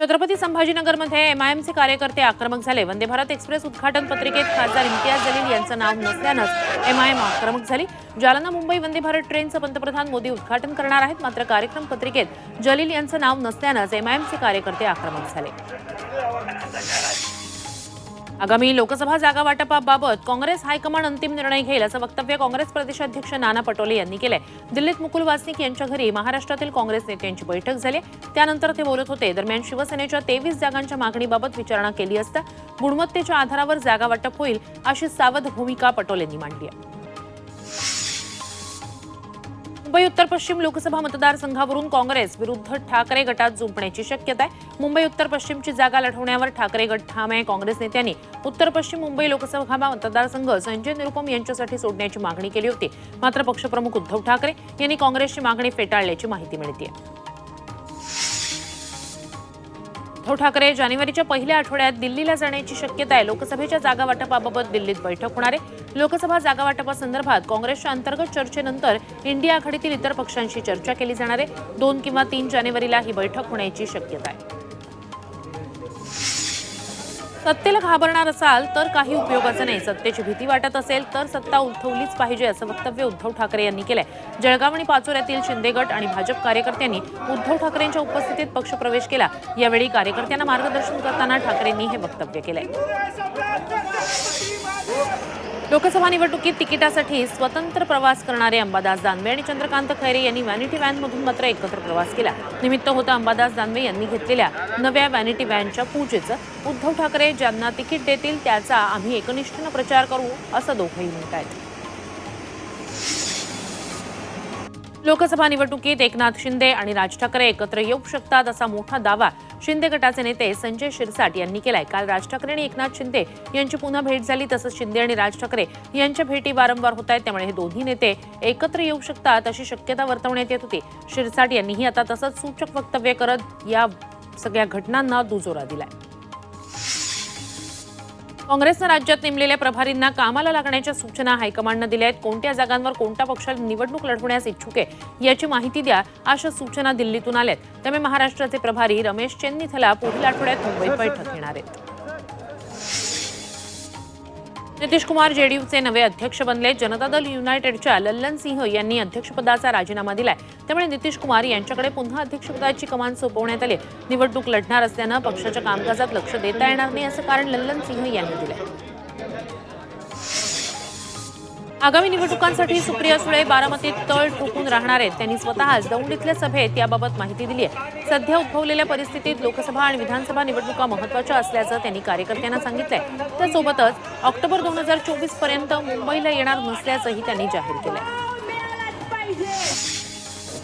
छत्रपती संभाजीनगरमध्ये एमआयएमचे कार्यकर्ते आक्रमक झाले. वंदे भारत एक्सप्रेस उद्घाटन पत्रिकेत खासदार इम्तियाज जलील यांचं नाव नसल्यानंच एमआयएम आक्रमक झाली. जालना मुंबई वंदे भारत ट्रेनचं पंतप्रधान मोदी उद्घाटन करणार आहेत. मात्र कार्यक्रम पत्रिकेत जलील यांचं नाव नसल्यानंच एमआयएमचे कार्यकर्ते आक्रमक झाले. आगामी लोकसभा जागा वाटपाबाबत काँग्रेस हायकमांड अंतिम निर्णय घेईल असं वक्तव्य काँग्रेस प्रदेशाध्यक्ष नाना पटोले यांनी केलंय. दिल्लीत मुकुल वासनिक यांच्या घरी महाराष्ट्रातील काँग्रेस नेत्यांची बैठक झाली. त्यानंतर ते बोलत होते दरम्यान शिवसेनेच्या तेवीस जागांच्या मागणीबाबत विचारणा केली असता गुणवत्तेच्या आधारावर जागा वाटप होईल अशी सावध भूमिका पटोलेंनी मांडली आहे. मुंबई उत्तर पश्चिम लोकसभा मतदारसंघावरून काँग्रेस विरुद्ध ठाकरे गटात जुंपण्याची शक्यता आहे. मुंबई उत्तर पश्चिमची जागा लढवण्यावर ठाकरे गट ठाम आहे. काँग्रेस नेत्यांनी उत्तर पश्चिम मुंबई लोकसभा मतदारसंघ संजय निरुपम यांच्यासाठी सोडण्याची मागणी केली होती. मात्र पक्षप्रमुख उद्धव ठाकरे यांनी काँग्रेसची मागणी फेटाळल्याची माहिती मिळते उद्धव ठाकरे जानेवारीच्या पहिल्या आठवड्यात दिल्लीला जाण्याची शक्यता आहे. लोकसभेच्या जागा वाटपाबाबत दिल्लीत बैठक होणार आहे. लोकसभा जागा वाटपासंदर्भात काँग्रेसच्या अंतर्गत चर्चेनंतर इंडिया आघाडीतील इतर पक्षांशी चर्चा केली जाणार आहे. दोन किंवा तीन जानेवारीला ही बैठक होण्याची शक्यता आहे. सत्तेला घाबरणार असाल तर काही उपयोगाचं नाही. सत्तेची भीती वाटत असेल तर सत्ता उलथवलीच पाहिजे असं वक्तव्य उद्धव ठाकरे यांनी केलंय. जळगाव आणि पाचोऱ्यातील शिंदे गट आणि भाजप कार्यकर्त्यांनी उद्धव ठाकरेंच्या उपस्थितीत पक्षप्रवेश केला. यावेळी कार्यकर्त्यांना मार्गदर्शन करताना ठाकरेंनी हे वक्तव्य केलंय. लोकसभा निवडणुकीत तिकिटासाठी स्वतंत्र प्रवास करणारे अंबादास दानवे आणि चंद्रकांत खैरे यांनी व्हॅनिटी व्हॅनमधून मात्र एकत्र प्रवास केला. निमित्त होतं अंबादास दानवे यांनी घेतलेल्या नव्या व्हॅनिटी व्हॅनच्या पूजेचं. उद्धव ठाकरे ज्यांना तिकीट देतील त्याचा आम्ही एकनिष्ठेनं प्रचार करू असं दोघंही म्हणत आहेत लोकसभा निवडणुकीत एकनाथ शिंदे आणि राज ठाकरे एकत्र येऊ शकतात असा मोठा दावा शिंदे गटाचे नेते संजय शिरसाट यांनी केलाय. काल राज ठाकरे आणि एकनाथ शिंदे यांची पुन्हा भेट झाली तसंच शिंदे आणि राज ठाकरे यांच्या भेटी वारंवार होत आहेत. त्यामुळे हे दोन्ही नेते एकत्र येऊ शकतात अशी शक्यता वर्तवण्यात येत होती. शिरसाट यांनीही आता तसंच सूचक वक्तव्य करत या सगळ्या घटनांना दुजोरा दिलाय. काँग्रेसनं राज्यात नेमलेल्या प्रभारींना कामाला लागण्याच्या सूचना हायकमांडनं दिल्या आहेत. कोणत्या जागांवर कोणत्या पक्ष निवडणूक लढवण्यास इच्छुक आहे याची माहिती द्या अशा सूचना दिल्लीतून आल्यात. त्यामुळे महाराष्ट्राचे प्रभारी रमेश चेन्नीथला पुढील आठवड्यात मुंबईत बैठक घेणार आहेत. नितीश कुमार जेडीयूचे नवे अध्यक्ष बनले. जनता दल युनायटेडच्या लल्लन सिंह यांनी अध्यक्षपदाचा राजीनामा दिलाय. त्यामुळे नितीश कुमार यांच्याकडे पुन्हा अध्यक्षपदाची कमान सोपवण्यात आली. निवडणूक लढणार असल्यानं पक्षाच्या कामकाजात लक्ष देता येणार नाही असं कारण लल्लन सिंह यांनी दिलंय. आगामी निवडणुकांसाठी सुप्रिया सुळे बारामतीत तळ ठोकून राहणार आहेत. त्यांनी स्वतःच दौंड इथल्या सभेत याबाबत माहिती दिली आहे. सध्या उद्भवलेल्या परिस्थितीत लोकसभा आणि विधानसभा निवडणुका महत्त्वाच्या असल्याचं त्यांनी कार्यकर्त्यांना सांगितलंय. त्यासोबतच ऑक्टोबर दोन हजार चोवीसपर्यंत मुंबईला येणार नसल्याचंही त्यांनी जाहीर केलंय.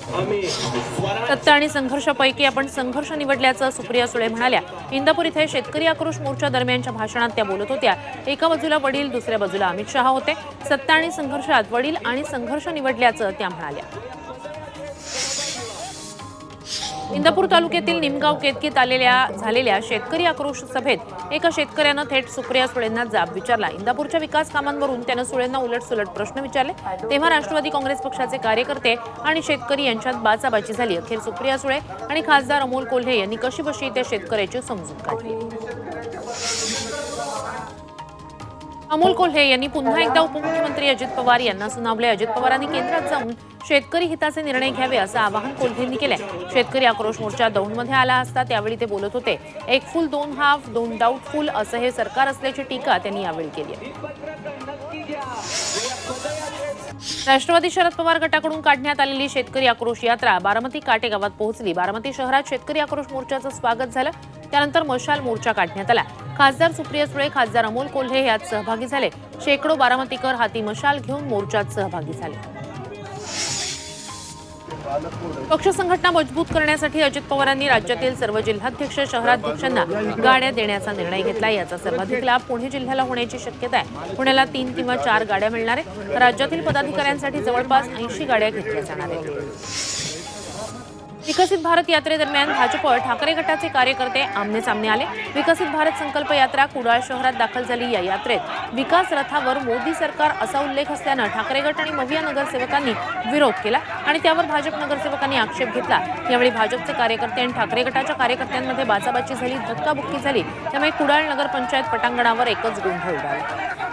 सत्ता आणि संघर्षापैकी आपण संघर्ष निवडल्याचं सुप्रिया सुळे म्हणाल्या. इंदापूर इथे शेतकरी आक्रोश मोर्चा दरम्यानच्या भाषणात त्या बोलत होत्या. एका बाजूला वडील दुसऱ्या बाजूला अमित शहा होते. सत्ता आणि संघर्षात वडील आणि संघर्ष निवडल्याचं त्या म्हणाल्या. इंदापूर तालुक्यातील निमगाव केतकीत आलेल्या झालेल्या शेतकरी आक्रोश सभेत एका शेतकऱ्यानं थेट सुप्रिया सुळेंना जाब विचारला. इंदापूरच्या विकास कामांवरून त्यानं सुळेंना उलटसुलट प्रश्न विचारले. तेव्हा राष्ट्रवादी काँग्रेस पक्षाचे कार्यकर्ते आणि शेतकरी यांच्यात बाचाबाची झाली. अखेर सुप्रिया सुळे आणि खासदार अमोल कोल्हे यांनी कशीबशी त्या शेतकऱ्याची समजूत काढली? अमोल कोल्हे यांनी पुन्हा एकदा उपमुख्यमंत्री अजित पवार यांना सुनावले. अजित पवारांनी केंद्रात जाऊन शेतकरी हिताचे निर्णय घ्यावे असं आवाहन कोल्हेंनी केलंय. शेतकरी आक्रोश मोर्चा दौंडमध्ये आला असता त्यावेळी ते बोलत होते एक फुल दोन हाफ दोन डाऊटफुल असं हे सरकार असल्याची टीका त्यांनी यावेळी केली राष्ट्रवादी शरद पवार गटाकडून काढण्यात आलेली शेतकरी आक्रोश यात्रा बारामती काटे गावात पोहोचली. बारामती शहरात शेतकरी आक्रोश मोर्चाचं स्वागत झालं. त्यानंतर मशाल मोर्चा काढण्यात आला. खासदार सुप्रिया सुळे खासदार अमोल कोल्हे यात सहभागी झाले. शेकडो बारामतीकर हाती मशाल घेऊन मोर्चात सहभागी झाले. पक्ष संघटना मजबूत करण्यासाठी अजित पवारांनी राज्यातील सर्व जिल्हाध्यक्ष शहराध्यक्षांना गाड्या देण्याचा निर्णय घेतला. याचा सर्वाधिक लाभ पुणे जिल्ह्याला होण्याची शक्यता आहे. पुण्याला तीन किंवा चार गाड्या मिळणार आहेत. राज्यातील पदाधिकाऱ्यांसाठी जवळपास ऐंशी गाड्या घेतल्या जाणार आहेत. विकसित भारत यात्रेदरम्यान भाजप ठाकरे गटाचे कार्यकर्ते आमने सामने आले. विकसित भारत संकल्प यात्रा कुडाळ शहरात दाखल झाली. या यात्रेत विकास रथावर मोदी सरकार असा उल्लेख असल्यानं ठाकरे गट आणि मविया नगरसेवकांनी विरोध केला आणि त्यावर भाजप नगरसेवकांनी आक्षेप घेतला. यावेळी भाजपचे कार्यकर्ते आणि ठाकरे गटाच्या कार्यकर्त्यांमध्ये बाचाबाची झाली धक्काबुक्की झाली. त्यामुळे कुडाळ नगरपंचायत पटांगणावर एकच गोंधळ उडाला.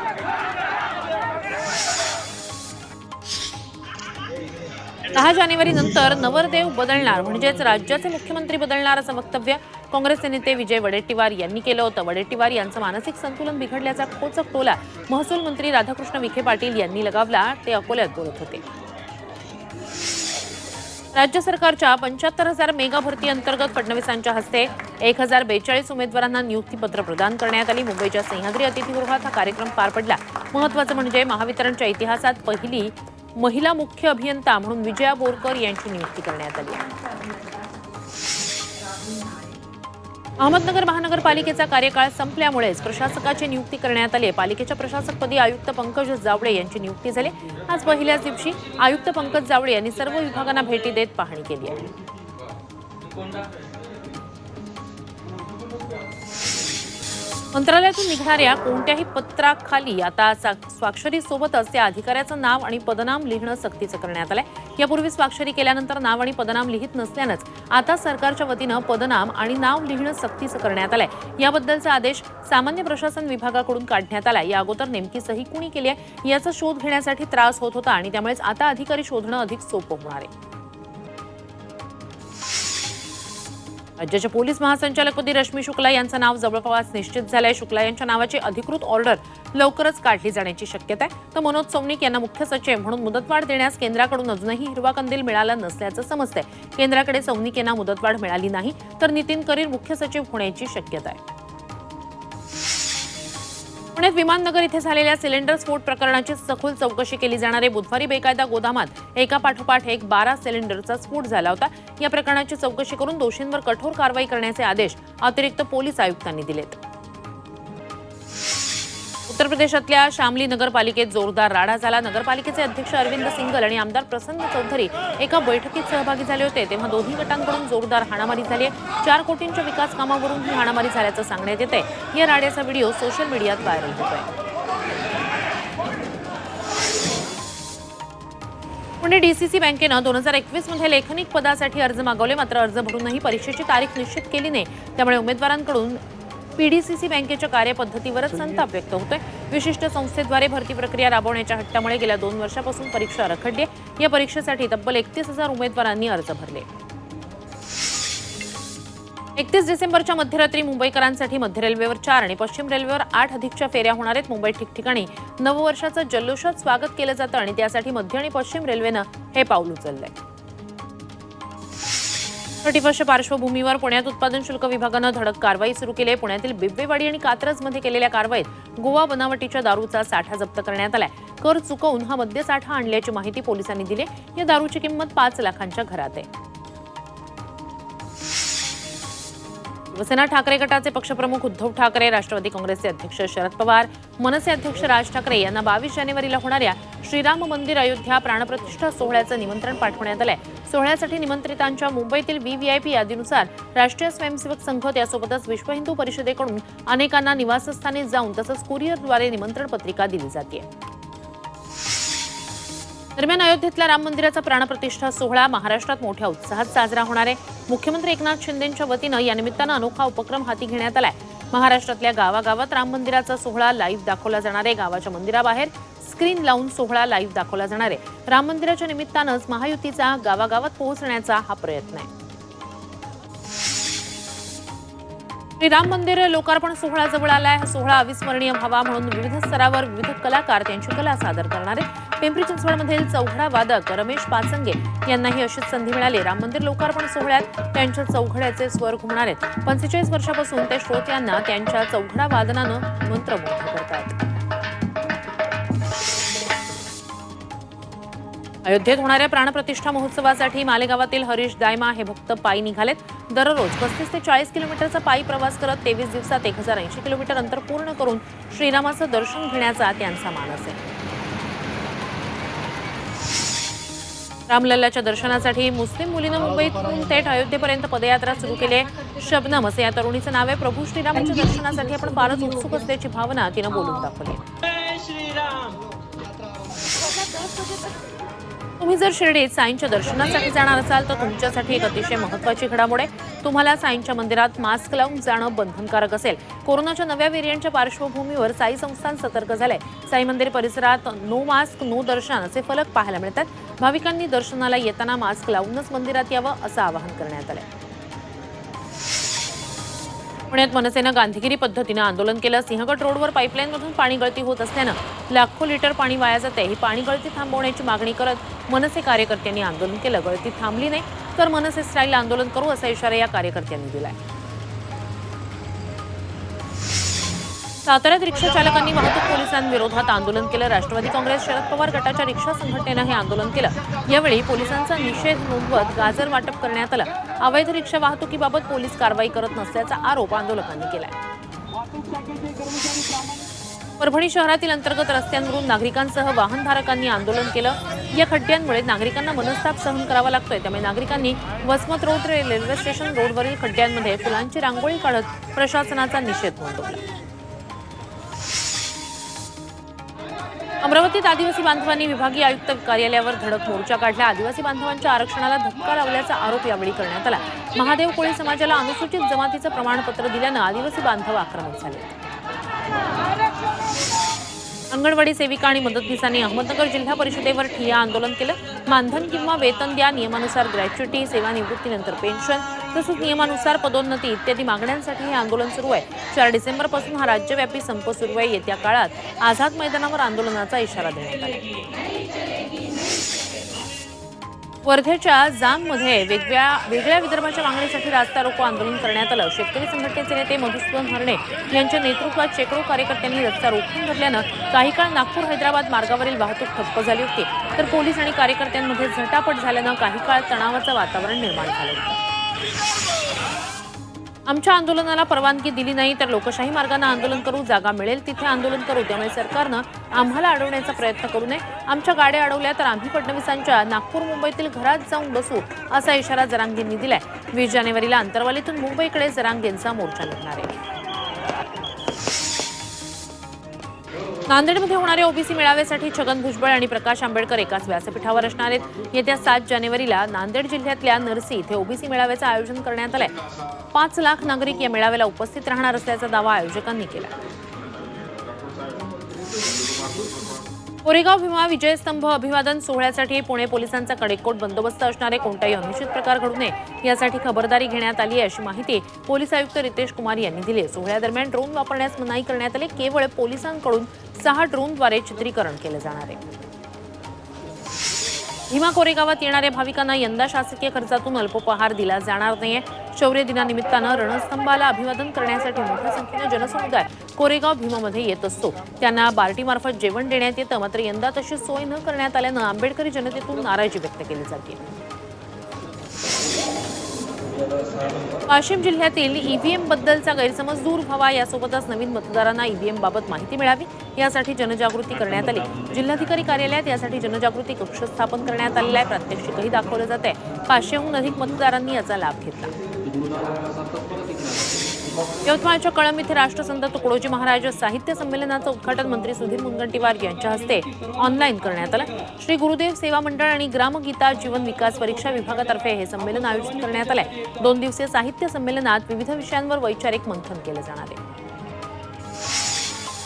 दहा जानेवारी नंतर नवरदेव बदलणार म्हणजेच राज्याचे मुख्यमंत्री बदलणार असं वक्तव्य काँग्रेसचे नेते विजय वडेट्टीवार यांनी केलं होतं. वडेट्टीवार यांचं मानसिक संतुलन बिघडल्याचा खोचक टोला महसूल मंत्री राधाकृष्ण विखे पाटील यांनी लगावला ते अकोल्यात बोलत होते. राज्य सरकारच्या पंच्याहत्तर हजार मेगा भरती अंतर्गत फडणवीसांच्या हस्ते एक हजार बेचाळीस उमेदवारांना नियुक्तीपत्र प्रदान करण्यात आली. मुंबईच्या सह्याद्री अतिथीगृहात हा कार्यक्रम पार पडला. महत्वाचं म्हणजे महावितरणच्या इतिहासात पहिली महिला मुख्य अभियंता म्हणून विजया बोरकर यांची नियुक्ती करण्यात आली अहमदनगर महानगरपालिकेचा कार्यकाळ संपल्यामुळेच प्रशासकाची नियुक्ती करण्यात आली. पालिकेच्या प्रशासकपदी आयुक्त पंकज जावळे यांची नियुक्ती झाली. आज पहिल्याच दिवशी आयुक्त पंकज जावळे यांनी सर्व विभागांना भेटी देत पाहणी केली आहे. मंत्रालयातून निघणाऱ्या कोणत्याही पत्राखाली आता सा- स्वाक्षरीसोबतच त्या अधिकाऱ्याचं नाव आणि पदनाम लिहिणं सक्तीचं करण्यात आलंय. यापूर्वी स्वाक्षरी केल्यानंतर नाव आणि पदनाम लिहित नसल्यानंच आता सरकारच्या वतीनं पदनाम आणि नाव लिहिणं सक्तीचं करण्यात आलंय. याबद्दलचा आदेश सामान्य प्रशासन विभागाकडून काढण्यात आला या अगोदर नेमकी सही कुणी केली आहे? याचा शोध घेण्यासाठी त्रास होत होता आणि त्यामुळेच आता अधिकारी शोधणं अधिक सोपं होणार आहे. राज्याच्या पोलीस महासंचालकपदी रश्मी शुक्ला यांचं नाव जवळपास निश्चित झालंय. शुक्ला यांच्या नावाची अधिकृत ऑर्डर लवकरच काढली जाण्याची शक्यता आहे. तर मनोज सौनिक यांना मुख्य सचिव म्हणून मुदतवाढ देण्यास केंद्राकडून अजूनही हिरवा कंदील मिळाला नसल्याचं समजतंय. केंद्राकडे सौनिक यांना मुदतवाढ मिळाली नाही तर नितीन करीर मुख्य सचिव होण्याची शक्यता आहे. पुण्यात विमाननगर इथे झालेल्या सिलेंडर स्फोट प्रकरणाची सखोल चौकशी केली जाणार आहे बुधवारी बेकायदा गोदामात एका पाठोपाठ एक बारा सिलेंडरचा स्फोट झाला होता. या प्रकरणाची चौकशी करून दोषींवर कठोर कारवाई करण्याचे आदेश अतिरिक्त पोलीस आयुक्तांनी दिलेत. उत्तर प्रदेशातल्या शामली नगरपालिकेत जोरदार राडा झाला. नगरपालिकेचे अध्यक्ष अरविंद सिंगल आणि आमदार प्रसन्न चौधरी एका बैठकीत सहभागी झाले होते. तेव्हा दोन्ही गटांकडून जोरदार हाणामारी झाली आहे. चार कोटींच्या विकास कामावरून ही हाणामारी झाल्याचं सांगण्यात येते या राड्याचा व्हिडिओ सोशल मीडियात व्हायरल होतोय. पुणे डीसीसी बँकेनं दोन हजार एकवीसमध्ये लेखनिक पदासाठी अर्ज मागवले. मात्र अर्ज भरूनही परीक्षेची तारीख निश्चित केली नाही. त्यामुळे उमेदवारांकडून पीडीसीसी बँकेच्या कार्यपद्धतीवरच संताप व्यक्त होतोय. विशिष्ट संस्थेद्वारे भरती प्रक्रिया राबवण्याच्या हट्टामुळे गेल्या दोन वर्षापासून परीक्षा रखडली आहे. या परीक्षेसाठी तब्बल एकतीस हजार उमेदवारांनी अर्ज भरले. एकतीस डिसेंबरच्या मध्यरात्री मुंबईकरांसाठी मध्य रेल्वेवर चार आणि पश्चिम रेल्वेवर आठ अधिकच्या फेऱ्या होणार आहेत. मुंबईत ठिकठिकाणी नववर्षाचं जल्लोषात स्वागत केलं जातं आणि त्यासाठी मध्य आणि पश्चिम रेल्वेनं हे पाऊल उचललंय. थर्टी पार्श्वभूमीवर पुण्यात उत्पादन शुल्क विभागानं धडक कारवाई सुरू केली आहे. पुण्यातील बिब्वेवाडी आणि कात्रजमध्ये केलेल्या कारवाईत गोवा बनावटीच्या दारूचा साठा जप्त करण्यात आलाय. कर चुकवून हा मद्यसाठा आणल्याची माहिती पोलिसांनी दिली या दारूची किंमत पाच लाखांच्या घरात आहे. शिवसेना ठाकरे गटाचे पक्षप्रमुख उद्धव ठाकरे राष्ट्रवादी काँग्रेसचे अध्यक्ष शरद पवार मनसे अध्यक्ष राज ठाकरे यांना बावीस जानेवारीला होणाऱ्या श्रीराम मंदिर अयोध्या प्राणप्रतिष्ठा सोहळ्याचं निमंत्रण पाठवण्यात आलंय. सोहळ्यासाठी निमंत्रितांच्या मुंबईतील व्हीव्हीआयपी यादीनुसार राष्ट्रीय स्वयंसेवक संघ त्यासोबतच विश्व हिंदू परिषदेकडून अनेकांना निवासस्थानी जाऊन तसंच कुरिअरद्वारे निमंत्रण पत्रिका दिली जाते दरम्यान अयोध्येतल्या राम मंदिराचा प्राणप्रतिष्ठा सोहळा महाराष्ट्रात मोठ्या उत्साहात साजरा होणार आहे. मुख्यमंत्री एकनाथ शिंदेच्या वतीनं या निमित्तानं अनोखा उपक्रम हाती घेण्यात आलाय. महाराष्ट्रातल्या गावागावात राम मंदिराचा सोहळा लाईव्ह दाखवला जाणार आहे. गावाच्या मंदिराबाहेर स्क्रीन लावून सोहळा लाईव्ह दाखवला जाणार आहे. राम मंदिराच्या निमित्तानंच महायुतीचा गावागावात पोहोचण्याचा हा प्रयत्न आहे. श्री राम मंदिर लोकार्पण सोहळा जवळ आलाय हा सोहळा अविस्मरणीय व्हावा म्हणून विविध स्तरावर विविध कलाकार त्यांची कला सादर करणार आहेत. पिंपरी चिंचवडमधील चौघडा वादक रमेश पाचंगे यांनाही अशीच संधी मिळाली. राम मंदिर लोकार्पण सोहळ्यात त्यांच्या चौघड्याचे स्वर घुमणार आहेत. पंचेचाळीस वर्षापासून ते श्रोत्यांना त्यांच्या चौघडा वादनानं मंत्रमुग्ध करतात अयोध्येत होणाऱ्या प्राणप्रतिष्ठा महोत्सवासाठी मालेगावातील हरीश दायमा हे भक्त पायी निघालेत. दररोज पस्तीस ते चाळीस किलोमीटरचा पायी प्रवास करत तेवीस दिवसात एक हजार ऐंशी किलोमीटर अंतर पूर्ण करून श्रीरामाचं दर्शन घेण्याचा त्यांचा मानस आहे. रामलल्लाच्या दर्शनासाठी मुस्लिम मुलीनं मुंबईतून थेट अयोध्येपर्यंत पदयात्रा सुरू केली आहे. शबनम असं या तरुणीचं नाव आहे. प्रभू श्रीरामांच्या दर्शनासाठी आपण फारच उत्सुक असल्याची भावना तिनं बोलून दाखवली श्रीराम. तुम्ही जर शिर्डीत साईंच्या दर्शनासाठी जाणार असाल तर तुमच्यासाठी एक अतिशय महत्वाची घडामोड आहे. तुम्हाला साईंच्या मंदिरात मास्क लावून जाणं बंधनकारक असेल. कोरोनाच्या नव्या व्हेरियंटच्या पार्श्वभूमीवर साई संस्थान सतर्क झालंय. साई मंदिर परिसरात नो मास्क नो दर्शन असे फलक पाहायला मिळतात. भाविकांनी दर्शनाला येताना मास्क लावूनच मंदिरात यावं असं आवाहन करण्यात आलंय. पुण्यात मनसेनं गांधीगिरी पद्धतीनं आंदोलन केलं. सिंहगड रोडवर पाईपलाईनमधून पाणी गळती होत असल्यानं लाखो लिटर पाणी वाया जाते. ही पाणी गळती थांबवण्याची मागणी करत मनसे कार्यकर्त्यांनी आंदोलन केलं. गळती थांबली नाही तर मनसे स्टाईल आंदोलन करू असा इशारा या कार्यकर्त्यांनी दिलाय. साताऱ्यात रिक्षा चालकांनी वाहतूक पोलिसांविरोधात आंदोलन केलं. राष्ट्रवादी काँग्रेस शरद पवार गटाच्या रिक्षा संघटनेनं हे आंदोलन केलं. यावेळी पोलिसांचा निषेध नोंदवत गाजर वाटप करण्यात आलं. अवैध रिक्षा वाहतुकीबाबत पोलीस कारवाई करत नसल्याचा आरोप आंदोलकांनी केलाय. परभणी शहरातील अंतर्गत रस्त्यांवरून नागरिकांसह वाहनधारकांनी आंदोलन केलं. या खड्ड्यांमुळे नागरिकांना मनस्ताप सहन करावा लागतोय. त्यामुळे नागरिकांनी वसमत रोड रेल्वे स्टेशन रोडवरील खड्ड्यांमध्ये फुलांची रांगोळी काढत प्रशासनाचा निषेध नोंदवला. अमरावतीत आदिवासी बांधवांनी विभागीय आयुक्त कार्यालयावर धडक मोर्चा काढला. आदिवासी बांधवांच्या आरक्षणाला धक्का लावल्याचा आरोप यावेळी करण्यात आला. महादेव कोळी समाजाला अनुसूचित जमातीचं प्रमाणपत्र दिल्यानं आदिवासी बांधव आक्रमक झाले. अंगणवाडी सेविका आणि मदतनीसांनी अहमदनगर जिल्हा परिषदेवर ठिय्या आंदोलन केलं. मानधन किंवा वेतन द्या नियमानुसार ग्रॅच्युटी सेवानिवृत्तीनंतर पेन्शन तसंच नियमानुसार पदोन्नती इत्यादी मागण्यांसाठी हे आंदोलन सुरू आहे. चार डिसेंबरपासून हा राज्यव्यापी संप सुरू आहे. येत्या काळात आझाद मैदानावर आंदोलनाचा इशारा देण्यात आला. वर्धेच्या जाममध्ये वेगळ्या वेगळ्या विदर्भाच्या मागणीसाठी रास्ता रोको आंदोलन करण्यात आलं. शेतकरी संघटनेचे नेते मधुसूदन हरणे यांच्या नेतृत्वात शेकडो कार्यकर्त्यांनी रस्ता रोखून धरल्यानं काही काळ नागपूर हैदराबाद मार्गावरील वाहतूक ठप्प झाली होती. तर पोलीस आणि कार्यकर्त्यांमध्ये झटापट झाल्यानं काही काळ तणावाचं वातावरण निर्माण झालं होतं. आमच्या आंदोलनाला परवानगी दिली नाही तर लोकशाही मार्गाने आंदोलन करू जागा मिळेल. तिथे आंदोलन करू. त्यामुळे सरकारनं आम्हाला अडवण्याचा प्रयत्न करू नये. आमच्या गाड्या अडवल्या तर आम्ही फडणवीसांच्या नागपूर मुंबईतील घरात जाऊन बसू असा इशारा जरांगेंनी दिलाय. वीस जानेवारीला अंतरवालीतून मुंबईकडे जरांगेंचा मोर्चा निघणार आहे. नांदेडमध्ये होणाऱ्या ओबीसी मेळाव्यासाठी छगन भुजबळ आणि प्रकाश आंबेडकर एकाच व्यासपीठावर असणार आहेत. येत्या सात जानेवारीला नांदेड जिल्ह्यातल्या नरसी इथे ओबीसी मेळाव्याचं आयोजन करण्यात आलंय. पाच लाख नागरिक या मेळाव्याला उपस्थित राहणार असल्याचा दावा आयोजकांनी केला कोरेगाव भीमा विजयस्तंभ अभिवादन सोहळ्यासाठी पुणे पोलिसांचा कडेकोट बंदोबस्त असणारे कोणताही अनुचित प्रकार घडू नये यासाठी खबरदारी घेण्यात आली आहे अशी माहिती पोलीस आयुक्त रितेश कुमार यांनी दिली आहे. सोहळ्यादरम्यान ड्रोन वापरण्यास मनाई करण्यात आली. केवळ पोलिसांकडून सहा ड्रोनद्वारे चित्रीकरण केलं जाणार आहे. भीमा कोरेगावात येणाऱ्या भाविकांना यंदा शासकीय खर्चातून अल्पोपहार दिला जाणार नाहीये. शौर्य दिनानिमित्तानं रणस्तंभाला अभिवादन करण्यासाठी मोठ्या संख्येनं जनसमुदाय कोरेगाव भीमामध्ये येत असतो. त्यांना बार्टीमार्फत जेवण देण्यात येतं मात्र यंदा तशी सोय न करण्यात आल्यानं आंबेडकरी जनतेतून नाराजी व्यक्त केली जाते. वाशिम जिल्ह्यातील ईव्हीएम बद्दलचा गैरसमज दूर व्हावा यासोबतच नवीन मतदारांना ईव्हीएम बाबत माहिती मिळावी यासाठी जनजागृती करण्यात आली. जिल्हाधिकारी कार्यालयात यासाठी जनजागृती कक्ष स्थापन करण्यात आलेला आहे. प्रात्यक्षिकही दाखवलं जात आहे पाचशेहून अधिक मतदारांनी याचा लाभ घेतला. यवतमाळच्या कळंब इथे राष्ट्रसंत तुकडोजी महाराज साहित्य संमेलनाचं उद्घाटन मंत्री सुधीर मुनगंटीवार यांच्या हस्ते ऑनलाईन करण्यात आलं. श्री गुरुदेव सेवा मंडळ आणि ग्रामगीता जीवन विकास परीक्षा विभागातर्फे हे संमेलन आयोजित करण्यात आलंय. दोन दिवसीय साहित्य संमेलनात विविध विषयांवर वैचारिक मंथन केलं जाणार आहे.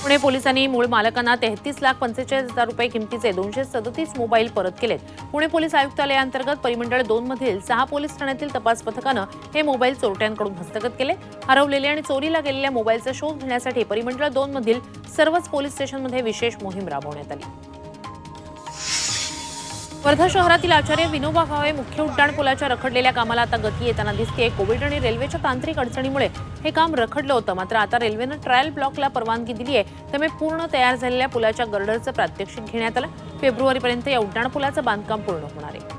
पुणे पोलिसांनी मूळ मालकांना तेहतीस लाख पंचेचाळीस हजार रुपये किमतीचे दोनशे सदतीस मोबाईल परत केलेत. पुणे पोलीस आयुक्तालयाअंतर्गत परिमंडळ दोन मधील सहा पोलीस ठाण्यातील तपास पथकानं हे मोबाईल चोरट्यांकडून हस्तगत केले. हरवलेले आणि चोरीला गेलेल्या मोबाईलचा शोध घेण्यासाठी परिमंडळ दोन मधील सर्वच पोलीस स्टेशनमध्ये विशेष मोहीम राबवण्यात आली. वर्धा शहरातील आचार्य विनोबा भावे मुख्य उड्डाण पुलाच्या रखडलेल्या कामाला आता गती येताना दिसते कोविड आणि रेल्वेच्या तांत्रिक अडचणीमुळे हे काम रखडलं होतं. मात्र आता रेल्वेनं ट्रायल ब्लॉकला परवानगी दिली आहे त्यामुळे पूर्ण तयार झालेल्या पुलाच्या गर्डरचं प्रात्यक्षिक घेण्यात आलं. फेब्रुवारीपर्यंत या उड्डाण पुलाचं बांधकाम पूर्ण होणार आहे.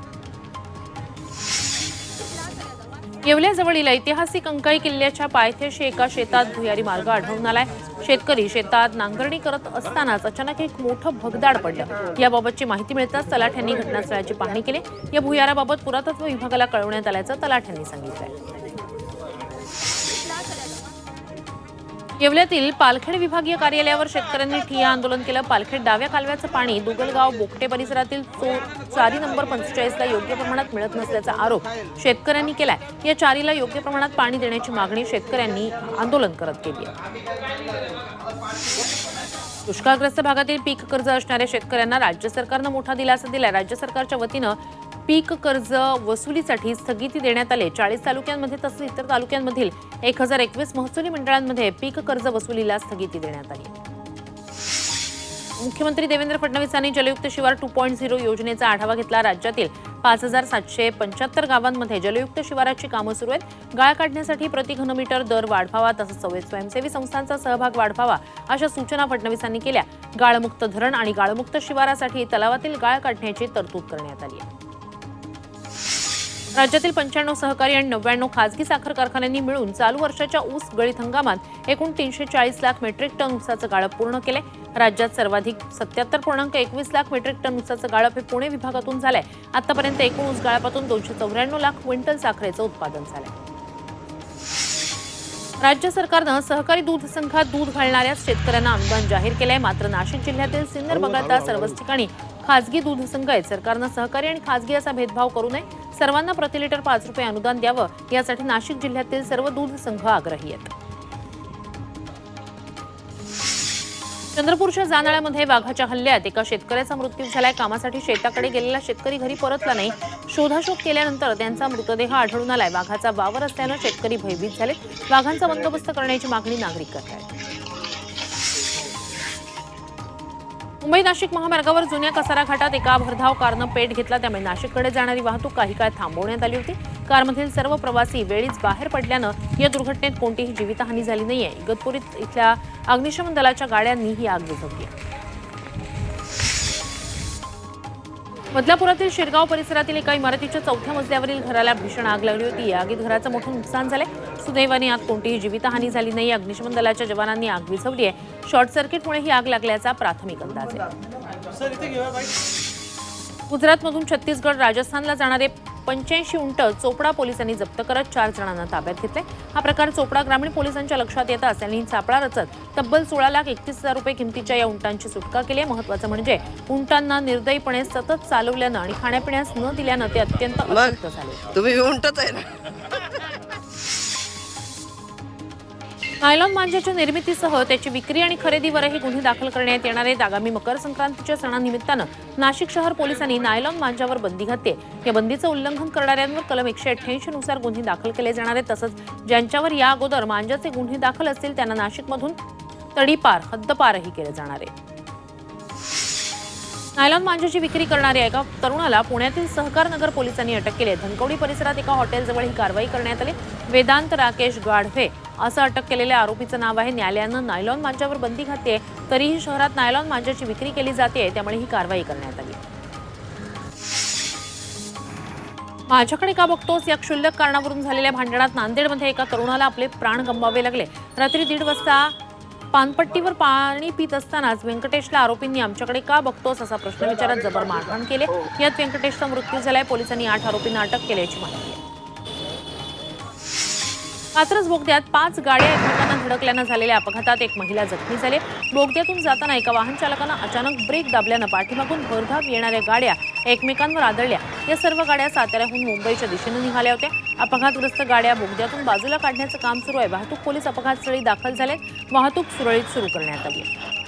येवल्याजवळील ऐतिहासिक अंकाई किल्ल्याच्या पायथ्याशी एका शेतात भुयारी मार्ग आढळून आलाय. शेतकरी शेतात नांगरणी करत असतानाच अचानक एक मोठं भगदाड पडलं. याबाबतची माहिती मिळताच तलाठ्यांनी घटनास्थळाची पाहणी केली. या भुयाराबाबत पुरातत्व विभागाला कळवण्यात आल्याचं तलाठ्यांनी सांगितलंय. येवल्यातील पालखेड विभागीय कार्यालयावर शेतकऱ्यांनी ठिय्या आंदोलन केलं. पालखेड डाव्या कालव्याचं पाणी दुगलगाव बोकटे परिसरातील चारी नंबर पंचेचाळीसला योग्य प्रमाणात मिळत नसल्याचा आरोप शेतकऱ्यांनी केलाय. या चारीला योग्य प्रमाणात पाणी देण्याची मागणी शेतकऱ्यांनी आंदोलन करत केली आहे. दुष्काळग्रस्त भागातील पीक कर्ज असणाऱ्या शेतकऱ्यांना राज्य सरकारनं मोठा दिलासा दिलाय. राज्य सरकारच्या वतीनं पीक कर्ज वसुलीसाठी स्थगिती देण्यात आले. चाळीस तालुक्यांमध्ये तसंच इतर तालुक्यांमधील एक हजार एकवीस महसुली मंडळांमध्ये पीक कर्ज वसुलीला स्थगिती देण्यात आली. मुख्यमंत्री देवेंद्र फडणवीस यांनी जलयुक्त शिवार टू पॉईंट झिरो योजनेचा आढावा घेतला. राज्यातील पाच हजार सातशे पंच्याहत्तर गावांमध्ये जलयुक्त शिवाराची कामं सुरू आहेत. गाळ काढण्यासाठी प्रति घनमीटर दर वाढवावा तसंच सवय स्वयंसेवी संस्थांचा सहभाग वाढवावा अशा सूचना फडणवीसांनी केल्या. गाळमुक्त धरण आणि गाळमुक्त शिवारासाठी तलावातील गाळ काढण्याची तरतूद करण्यात आली आहे. राज्यातील पंच्याण्णव सहकारी आणि नव्याण्णव खासगी साखर कारखान्यांनी मिळून चालू वर्षाच्या ऊस गळीत हंगामात एकूण तीनशे चाळीस लाख मेट्रिक टन ऊसाचं गाळप पूर्ण केले राज्यात सर्वाधिक सत्याहत्तर पूर्णांक एकवीस लाख मेट्रिक टन ऊसाचं गाळप हे पुणे विभागातून झालंय. आतापर्यंत एकूण ऊस गाळपातून दोनशे चौऱ्याण्णव लाख क्विंटल साखरेचं उत्पादन झालंय. राज्य सरकारनं सहकारी दूध संघात दूध घालणाऱ्या शेतकऱ्यांना अनुदान जाहीर केलंय. मात्र नाशिक जिल्ह्यातील सिन्नर वगळता सर्वच ठिकाणी खासगी दूध संघ आहेत. सरकारनं सहकारी आणि खासगी असा भेदभाव करू नये. सर्वांना प्रति लिटर पाच रुपये अनुदान द्यावं यासाठी नाशिक जिल्ह्यातील सर्व दूध संघ आग्रही आहेत. चंद्रपूरच्या जानाळ्यामध्ये वाघाच्या हल्ल्यात एका शेतकऱ्याचा मृत्यू झालाय. कामासाठी शेताकडे गेलेला शेतकरी घरी परतला नाही. शोधाशोध केल्यानंतर त्यांचा मृतदेह आढळून आलाय. वाघाचा वावर असल्यानं शेतकरी भयभीत झाले वाघांचा बंदोबस्त करण्याची मागणी नागरिक करत आहेत मुंबई नाशिक महामार्गावर जुन्या कसारा घाटात एका भरधाव कारनं पेट घेतला. त्यामुळे नाशिककडे जाणारी वाहतूक काही काळ थांबवण्यात आली होती. कारमधील सर्व प्रवासी वेळीच बाहेर पडल्यानं या दुर्घटनेत कोणतीही जीवितहानी झाली नाहीये. इगतपुरीत इथल्या अग्निशमन दलाच्या गाड्यांनी ही आग विझवली आहे. बदलापुरातील शिरगाव परिसरातील एका इमारतीच्या चौथ्या मजल्यावरील घराला भीषण आग लागली होती. या आगीत घराचं मोठं नुकसान झालंय. सुदैवाने आत कोणतीही जीवितहानी झाली नाही. अग्निशमन दलाच्या जवानांनी आग विझवली आहे. शॉर्ट सर्किटमुळे ही आग लागल्याचा प्राथमिक अंदाज आहे. गुजरातमधून छत्तीसगड राजस्थानला जाणारे पंच्याऐंशी उंट चोपडा पोलिसांनी जप्त करत चार जणांना ताब्यात घेतले. हा प्रकार चोपडा ग्रामीण पोलिसांच्या लक्षात येताच त्यांनी सापळा रचत तब्बल सोळा लाख एकतीस हजार रुपये किमतीच्या या उंटांची सुटका केली. आहे महत्वाचं म्हणजे उंटांना निर्दयीपणे सतत चालवल्यानं आणि खाण्यापिण्यास न दिल्यानं ते अत्यंत झाले. तुम्ही उंटच आहे ना. नायलॉन मांजाच्या निर्मितीसह त्याची विक्री आणि खरेदीवरही गुन्हे दाखल करण्यात येणार आहेत आगामी मकर संक्रांतीच्या सणानिमित्तानं नाशिक शहर पोलिसांनी नायलॉन मांजावर बंदी घातली या बंदीचं उल्लंघन करणाऱ्यांवर कलम एकशे अठ्ठ्याऐंशी नुसार गुन्हे दाखल केले जाणार आहेत. तसंच ज्यांच्यावर या अगोदर मांजाचे गुन्हे दाखल असतील त्यांना नाशिकमधून तडीपार हद्दपारही केले जाणार आहे. नायलॉन मांजाची विक्री करणाऱ्या एका तरुणाला पुण्यातील सहकार नगर पोलिसांनी अटक केली धनकवडी परिसरात एका हॉटेलजवळ ही कारवाई करण्यात आली. वेदांत राकेश गाढवे असं अटक केलेल्या आरोपीचं नाव आहे न्यायालयानं. नायलॉन मांजावर बंदी घातली तरीही शहरात नायलॉन मांजाची विक्री केली जाते त्यामुळे ही कारवाई करण्यात आली. माझ्याकडे का बघतोस? या क्षुल्लक कारणावरून झालेल्या भांडणात नांदेडमध्ये एका तरुणाला आपले प्राण गमवावे लागले. रात्री दीड वाजता पानपट्टीवर पाणी पित असतानाच व्यंकटेशला आरोपींनी आमच्याकडे का बघतोस असा प्रश्न विचारत जबर मारहाण केले. यात व्यंकटेशचा मृत्यू झालाय. पोलिसांनी आठ आरोपींना अटक केल्याची माहिती आहे. कात्रज बोगद्यात पाच गाड्या एकमेकांना धडकल्यानं झालेल्या अपघातात एक महिला जखमी झाली. बोगद्यातून जाताना एका वाहन चालकानं अचानक ब्रेक दाबल्यानं पाठीमागून भरधाव येणाऱ्या गाड्या एकमेकांवर आदळल्या. या सर्व गाड्या साताऱ्याहून मुंबईच्या दिशेनं निघाल्या होत्या. अपघातग्रस्त गाड्या बोगद्यातून बाजूला काढण्याचं काम सुरू आहे. वाहतूक पोलीस अपघातस्थळी दाखल झाले वाहतूक सुरळीत सुरू करण्यात आली आहे.